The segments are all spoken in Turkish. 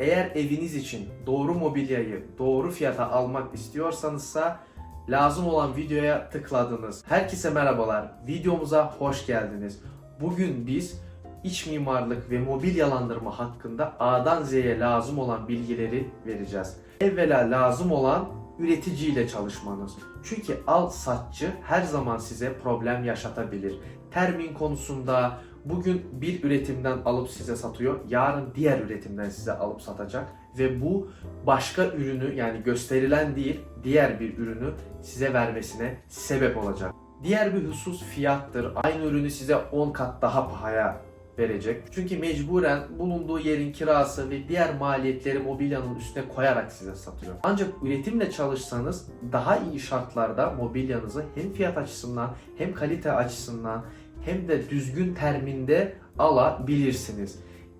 Eğer eviniz için doğru mobilyayı doğru fiyata almak istiyorsanızsa lazım olan videoya tıkladınız. Herkese merhabalar. Videomuza hoş geldiniz. Bugün biz iç mimarlık ve mobilyalandırma hakkında A'dan Z'ye lazım olan bilgileri vereceğiz. Evvela lazım olan üreticiyle çalışmanız. Çünkü al satçı her zaman size problem yaşatabilir. Termin konusunda bugün bir üretimden alıp size satıyor, yarın diğer üretimden size alıp satacak ve bu başka ürünü yani gösterilen değil diğer bir ürünü size vermesine sebep olacak. Diğer bir husus fiyattır. Aynı ürünü size 10 kat daha pahaya verecek. Çünkü mecburen bulunduğu yerin kirası ve diğer maliyetleri mobilyanın üstüne koyarak size satıyor. Ancak üretimle çalışsanız daha iyi şartlarda mobilyanızı hem fiyat açısından hem kalite açısından hem de düzgün terminde alabilirsiniz.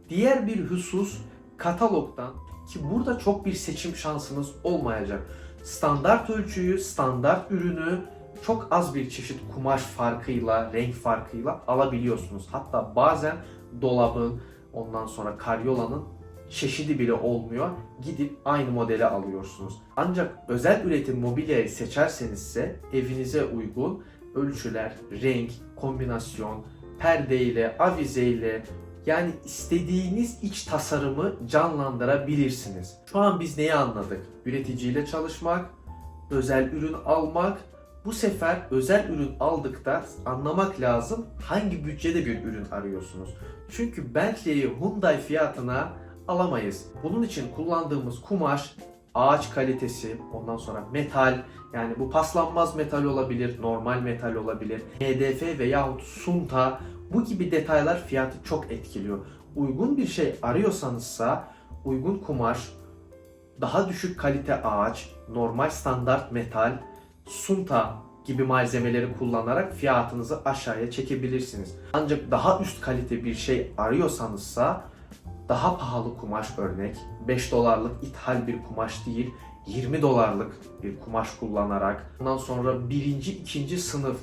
Diğer bir husus katalogdan ki burada çok bir seçim şansınız olmayacak. Standart ölçüyü, standart ürünü çok az bir çeşit kumaş farkıyla, renk farkıyla alabiliyorsunuz. Hatta bazen dolabın, ondan sonra karyolanın çeşidi bile olmuyor. Gidip aynı modeli alıyorsunuz. Ancak özel üretim mobilyayı seçerseniz ise evinize uygun ölçüler, renk, kombinasyon, perde ile, avize ile yani istediğiniz iç tasarımı canlandırabilirsiniz. Şu an biz neyi anladık? Üreticiyle çalışmak, özel ürün almak. Bu sefer özel ürün aldıkta anlamak lazım hangi bütçede bir ürün arıyorsunuz. Çünkü Bentley'i Hyundai fiyatına alamayız. Bunun için kullandığımız kumaş ağaç kalitesi, ondan sonra metal, yani bu paslanmaz metal olabilir, normal metal olabilir, HDF veyahut sunta bu gibi detaylar fiyatı çok etkiliyor. Uygun bir şey arıyorsanızsa uygun kumaş, daha düşük kalite ağaç, normal standart metal, sunta gibi malzemeleri kullanarak fiyatınızı aşağıya çekebilirsiniz. Ancak daha üst kalite bir şey arıyorsanızsa daha pahalı kumaş örnek 5 dolarlık ithal bir kumaş değil 20 dolarlık bir kumaş kullanarak ondan sonra birinci ikinci sınıf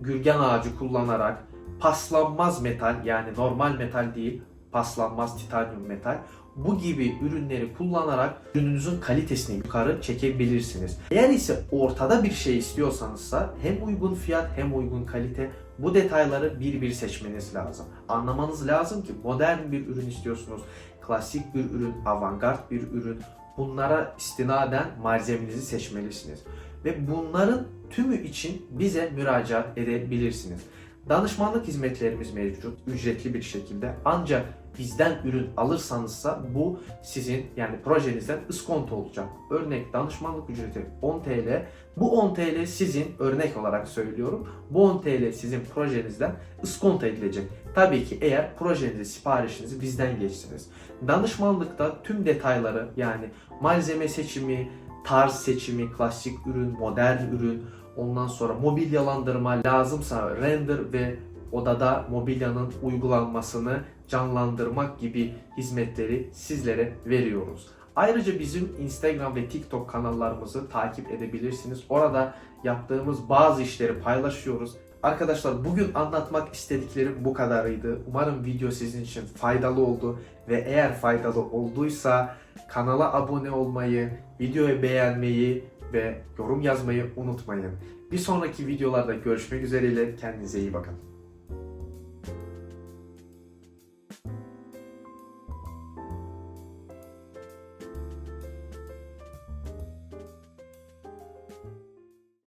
gürgen ağacı kullanarak paslanmaz metal yani normal metal değil paslanmaz titanyum metal bu gibi ürünleri kullanarak ürününüzün kalitesini yukarı çekebilirsiniz. Eğer ise ortada bir şey istiyorsanızsa hem uygun fiyat hem uygun kalite bu detayları bir bir seçmeniz lazım. Anlamanız lazım ki modern bir ürün istiyorsunuz, klasik bir ürün, avantgard bir ürün. Bunlara istinaden malzemenizi seçmelisiniz. Ve bunların tümü için bize müracaat edebilirsiniz. Danışmanlık hizmetlerimiz mevcut ücretli bir şekilde ancak bizden ürün alırsanızsa bu sizin yani projenizden iskonto olacak. Örnek danışmanlık ücreti 10 TL. Bu 10 TL sizin örnek olarak söylüyorum. Bu 10 TL sizin projenizden iskonto edilecek. Tabii ki eğer projenizi siparişinizi bizden geçsiniz. Danışmanlıkta tüm detayları yani malzeme seçimi, tarz seçimi, klasik ürün, modern ürün, ondan sonra mobilyalandırma lazımsa render ve odada mobilyanın uygulanmasını canlandırmak gibi hizmetleri sizlere veriyoruz. Ayrıca bizim Instagram ve TikTok kanallarımızı takip edebilirsiniz. Orada yaptığımız bazı işleri paylaşıyoruz. Arkadaşlar bugün anlatmak istediklerim bu kadarıydı. Umarım video sizin için faydalı oldu ve eğer faydalı olduysa kanala abone olmayı, videoyu beğenmeyi ve yorum yazmayı unutmayın. Bir sonraki videolarda görüşmek üzereyle kendinize iyi bakın.